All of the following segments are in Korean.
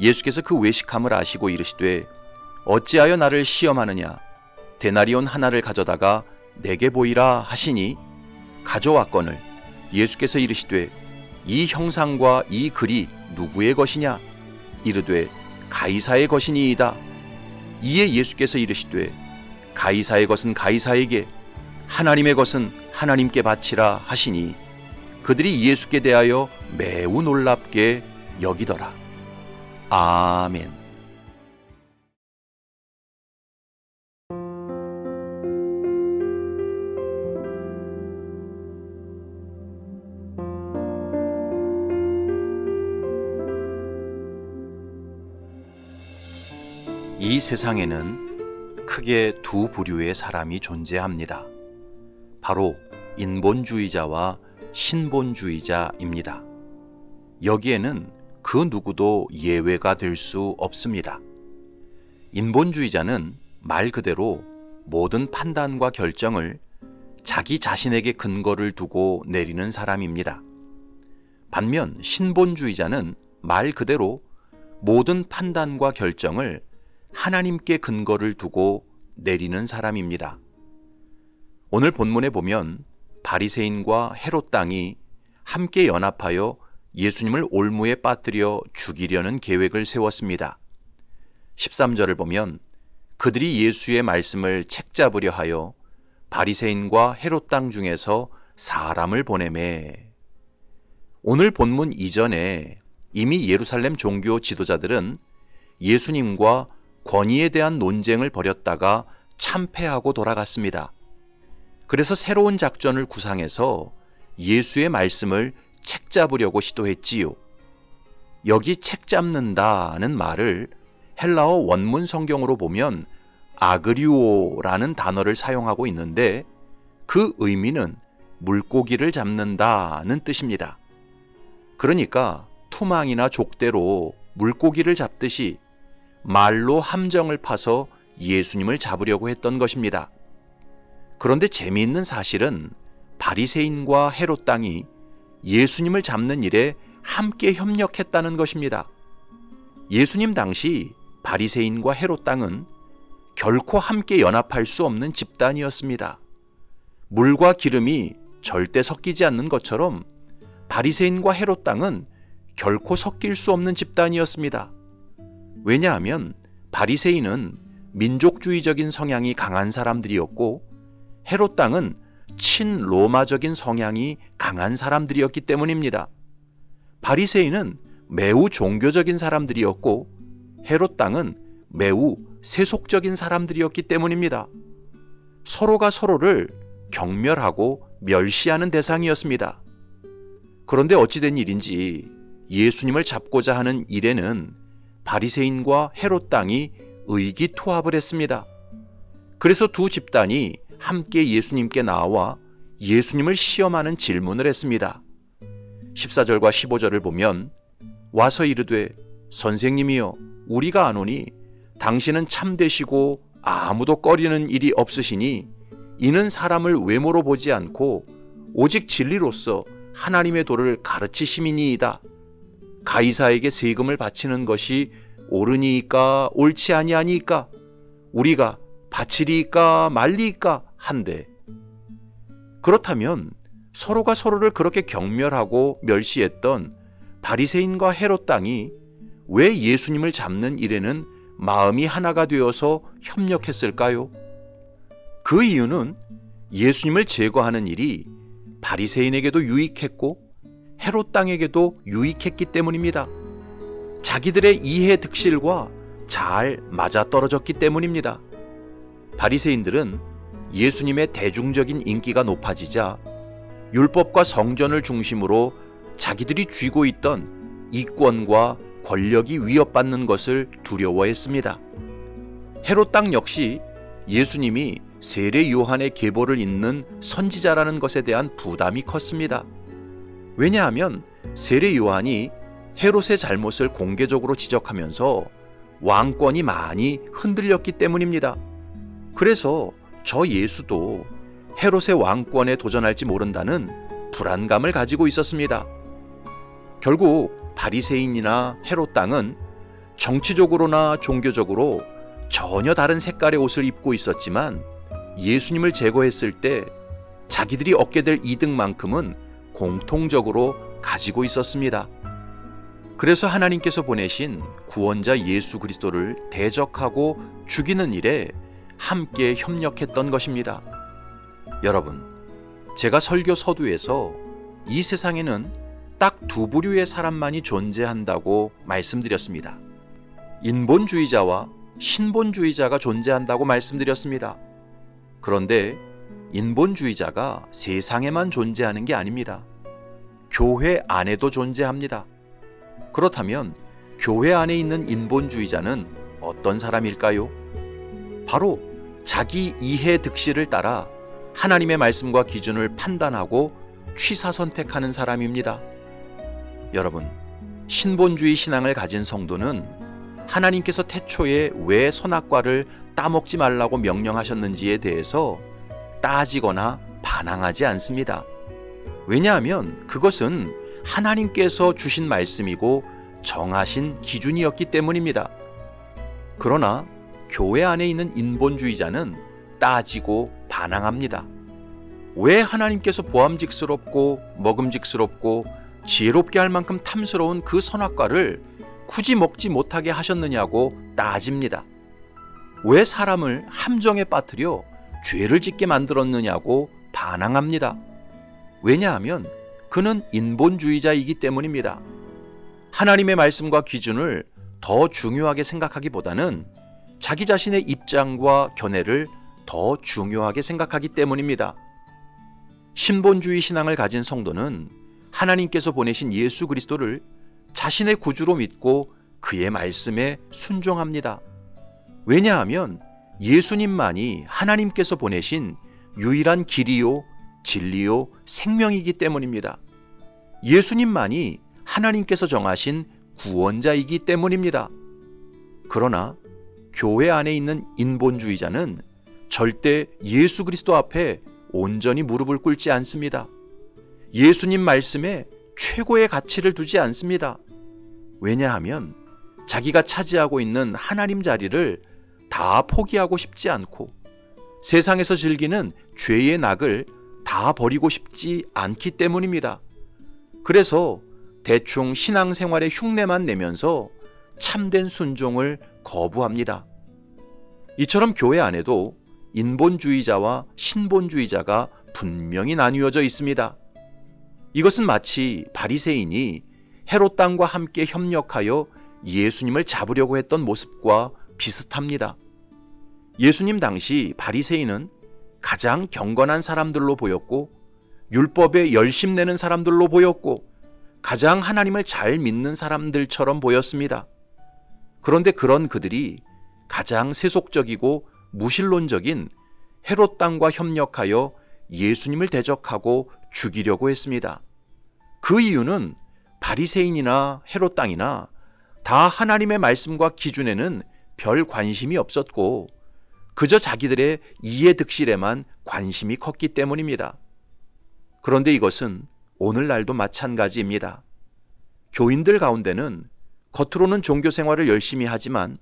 예수께서 그 외식함을 아시고 이르시되 어찌하여 나를 시험하느냐? 데나리온 하나를 가져다가 내게 보이라 하시니 가져왔거늘 예수께서 이르시되 이 형상과 이 글이 누구의 것이냐? 이르되 가이사의 것이니이다. 이에 예수께서 이르시되 가이사의 것은 가이사에게 하나님의 것은 하나님께 바치라 하시니 그들이 예수께 대하여 매우 놀랍게 여기더라 아멘 이 세상에는 크게 두 부류의 사람이 존재합니다. 바로 인본주의자와 신본주의자입니다. 여기에는 그 누구도 예외가 될 수 없습니다. 인본주의자는 말 그대로 모든 판단과 결정을 자기 자신에게 근거를 두고 내리는 사람입니다. 반면 신본주의자는 말 그대로 모든 판단과 결정을 하나님께 근거를 두고 내리는 사람입니다. 오늘 본문에 보면 바리새인과 헤롯 땅이 함께 연합하여 예수님을 올무에 빠뜨려 죽이려는 계획을 세웠습니다. 13절을 보면 그들이 예수의 말씀을 책잡으려 하여 바리새인과 헤롯 땅 중에서 사람을 보내매 오늘 본문 이전에 이미 예루살렘 종교 지도자들은 예수님과 권위에 대한 논쟁을 벌였다가 참패하고 돌아갔습니다. 그래서 새로운 작전을 구상해서 예수의 말씀을 책 잡으려고 시도했지요. 여기 책 잡는다는 말을 헬라어 원문 성경으로 보면 아그리오라는 단어를 사용하고 있는데 그 의미는 물고기를 잡는다는 뜻입니다. 그러니까 투망이나 족대로 물고기를 잡듯이 말로 함정을 파서 예수님을 잡으려고 했던 것입니다. 그런데 재미있는 사실은 바리새인과 헤롯 땅이 예수님을 잡는 일에 함께 협력했다는 것입니다. 예수님 당시 바리새인과 헤롯 땅은 결코 함께 연합할 수 없는 집단이었습니다. 물과 기름이 절대 섞이지 않는 것처럼 바리새인과 헤롯 땅은 결코 섞일 수 없는 집단이었습니다. 왜냐하면 바리새인은 민족주의적인 성향이 강한 사람들이었고 헤롯 땅은 친로마적인 성향이 강한 사람들이었기 때문입니다. 바리새인은 매우 종교적인 사람들이었고 헤롯 땅은 매우 세속적인 사람들이었기 때문입니다. 서로가 서로를 경멸하고 멸시하는 대상이었습니다. 그런데 어찌된 일인지 예수님을 잡고자 하는 일에는 바리새인과 헤롯 땅이 의기투합을 했습니다. 그래서 두 집단이 함께 예수님께 나와 예수님을 시험하는 질문을 했습니다. 14절과 15절을 보면 와서 이르되 선생님이여 우리가 아노니 당신은 참되시고 아무도 꺼리는 일이 없으시니 이는 사람을 외모로 보지 않고 오직 진리로서 하나님의 도를 가르치심이니이다. 가이사에게 세금을 바치는 것이 옳으니까 옳지 아니하니까 우리가 바치리까 말리까 한데 그렇다면 서로가 서로를 그렇게 경멸하고 멸시했던 바리새인과 헤롯 땅이 왜 예수님을 잡는 일에는 마음이 하나가 되어서 협력했을까요? 그 이유는 예수님을 제거하는 일이 바리새인에게도 유익했고 헤롯 땅에게도 유익했기 때문입니다. 자기들의 이해 득실과 잘 맞아떨어졌기 때문입니다. 바리새인들은 예수님의 대중적인 인기가 높아지자 율법과 성전을 중심으로 자기들이 쥐고 있던 이권과 권력이 위협받는 것을 두려워했습니다. 헤롯 땅 역시 예수님이 세례 요한의 계보를 잇는 선지자라는 것에 대한 부담이 컸습니다. 왜냐하면 세례 요한이 헤롯의 잘못을 공개적으로 지적하면서 왕권이 많이 흔들렸기 때문입니다. 그래서 저 예수도 헤롯의 왕권에 도전할지 모른다는 불안감을 가지고 있었습니다. 결국 바리새인이나 헤롯 땅은 정치적으로나 종교적으로 전혀 다른 색깔의 옷을 입고 있었지만 예수님을 제거했을 때 자기들이 얻게 될 이득만큼은 공통적으로 가지고 있었습니다. 그래서 하나님께서 보내신 구원자 예수 그리스도를 대적하고 죽이는 일에 함께 협력했던 것입니다. 여러분, 제가 설교 서두에서 이 세상에는 딱 두 부류의 사람만이 존재한다고 말씀드렸습니다. 인본주의자와 신본주의자가 존재한다고 말씀드렸습니다. 그런데 인본주의자가 세상에만 존재하는 게 아닙니다. 교회 안에도 존재합니다. 그렇다면 교회 안에 있는 인본주의자는 어떤 사람일까요? 바로 자기 이해 득실을 따라 하나님의 말씀과 기준을 판단하고 취사 선택하는 사람입니다. 여러분, 신본주의 신앙을 가진 성도는 하나님께서 태초에 왜 선악과를 따먹지 말라고 명령하셨는지에 대해서 따지거나 반항하지 않습니다. 왜냐하면 그것은 하나님께서 주신 말씀이고 정하신 기준이었기 때문입니다. 그러나 교회 안에 있는 인본주의자는 따지고 반항합니다. 왜 하나님께서 보암직스럽고 먹음직스럽고 지혜롭게 할 만큼 탐스러운 그 선악과를 굳이 먹지 못하게 하셨느냐고 따집니다. 왜 사람을 함정에 빠뜨려 죄를 짓게 만들었느냐고 반항합니다. 왜냐하면 그는 인본주의자이기 때문입니다. 하나님의 말씀과 기준을 더 중요하게 생각하기보다는 자기 자신의 입장과 견해를 더 중요하게 생각하기 때문입니다. 신본주의 신앙을 가진 성도는 하나님께서 보내신 예수 그리스도를 자신의 구주로 믿고 그의 말씀에 순종합니다. 왜냐하면 예수님만이 하나님께서 보내신 유일한 길이요, 진리요, 생명이기 때문입니다. 예수님만이 하나님께서 정하신 구원자이기 때문입니다. 그러나 교회 안에 있는 인본주의자는 절대 예수 그리스도 앞에 온전히 무릎을 꿇지 않습니다. 예수님 말씀에 최고의 가치를 두지 않습니다. 왜냐하면 자기가 차지하고 있는 하나님 자리를 다 포기하고 싶지 않고 세상에서 즐기는 죄의 낙을 다 버리고 싶지 않기 때문입니다. 그래서 대충 신앙생활의 흉내만 내면서 참된 순종을 거부합니다. 이처럼 교회 안에도 인본주의자와 신본주의자가 분명히 나뉘어져 있습니다. 이것은 마치 바리새인이 헤롯 땅과 함께 협력하여 예수님을 잡으려고 했던 모습과 비슷합니다. 예수님 당시 바리새인은 가장 경건한 사람들로 보였고 율법에 열심 내는 사람들로 보였고 가장 하나님을 잘 믿는 사람들처럼 보였습니다. 그런데 그런 그들이 가장 세속적이고 무신론적인 헤롯 땅과 협력하여 예수님을 대적하고 죽이려고 했습니다. 그 이유는 바리새인이나 헤롯 땅이나 다 하나님의 말씀과 기준에는 별 관심이 없었고 그저 자기들의 이해 득실에만 관심이 컸기 때문입니다. 그런데 이것은 오늘날도 마찬가지입니다. 교인들 가운데는 겉으로는 종교 생활을 열심히 하지만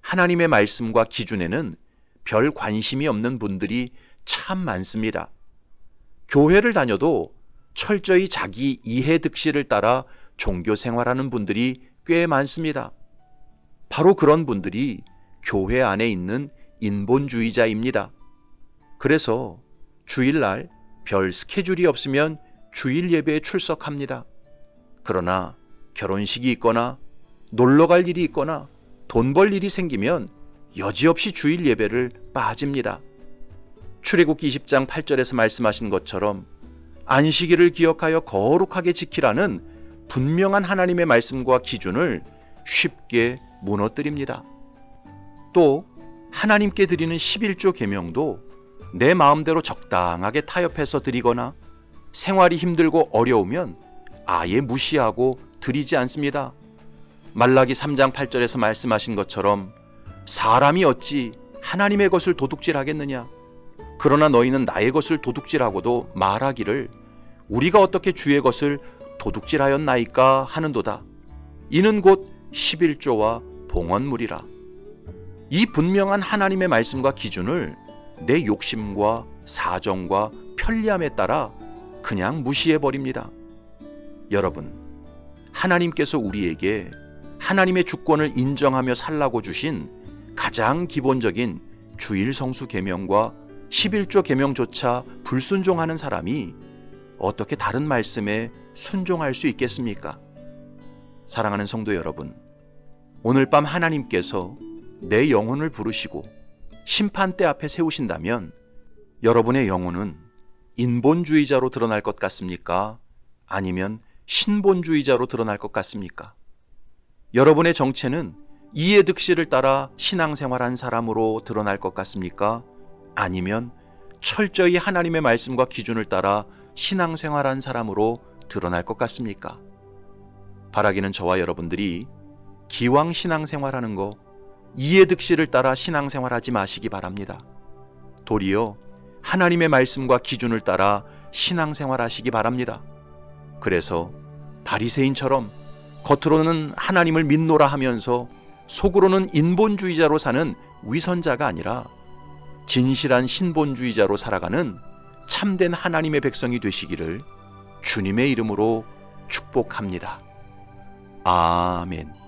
하나님의 말씀과 기준에는 별 관심이 없는 분들이 참 많습니다. 교회를 다녀도 철저히 자기 이해 득실을 따라 종교 생활하는 분들이 꽤 많습니다. 바로 그런 분들이 교회 안에 있는 인본주의자입니다. 그래서 주일날 별 스케줄이 없으면 주일 예배에 출석합니다. 그러나 결혼식이 있거나 놀러 갈 일이 있거나 돈 벌 일이 생기면 여지없이 주일 예배를 빠집니다. 출애굽기 20장 8절에서 말씀하신 것처럼 안식일을 기억하여 거룩하게 지키라는 분명한 하나님의 말씀과 기준을 쉽게 무너뜨립니다. 또 하나님께 드리는 11조 계명도 내 마음대로 적당하게 타협해서 드리거나 생활이 힘들고 어려우면 아예 무시하고 드리지 않습니다. 말라기 3장 8절에서 말씀하신 것처럼 사람이 어찌 하나님의 것을 도둑질하겠느냐? 그러나 너희는 나의 것을 도둑질하고도 말하기를 우리가 어떻게 주의 것을 도둑질하였나이까 하는도다. 이는 곧 11조와 봉헌물이라. 이 분명한 하나님의 말씀과 기준을 내 욕심과 사정과 편리함에 따라 그냥 무시해 버립니다. 여러분, 하나님께서 우리에게 하나님의 주권을 인정하며 살라고 주신 가장 기본적인 주일 성수 계명과 11조 계명조차 불순종하는 사람이 어떻게 다른 말씀에 순종할 수 있겠습니까? 사랑하는 성도 여러분, 오늘 밤 하나님께서 내 영혼을 부르시고 심판대 앞에 세우신다면 여러분의 영혼은 인본주의자로 드러날 것 같습니까? 아니면 신본주의자로 드러날 것 같습니까? 여러분의 정체는 이해득실을 따라 신앙생활한 사람으로 드러날 것 같습니까? 아니면 철저히 하나님의 말씀과 기준을 따라 신앙생활한 사람으로 드러날 것 같습니까? 바라기는 저와 여러분들이 기왕 신앙생활하는 거 이해득실을 따라 신앙생활하지 마시기 바랍니다. 도리어 하나님의 말씀과 기준을 따라 신앙생활하시기 바랍니다. 그래서 바리새인처럼 겉으로는 하나님을 믿노라 하면서 속으로는 인본주의자로 사는 위선자가 아니라 진실한 신본주의자로 살아가는 참된 하나님의 백성이 되시기를 주님의 이름으로 축복합니다. 아멘.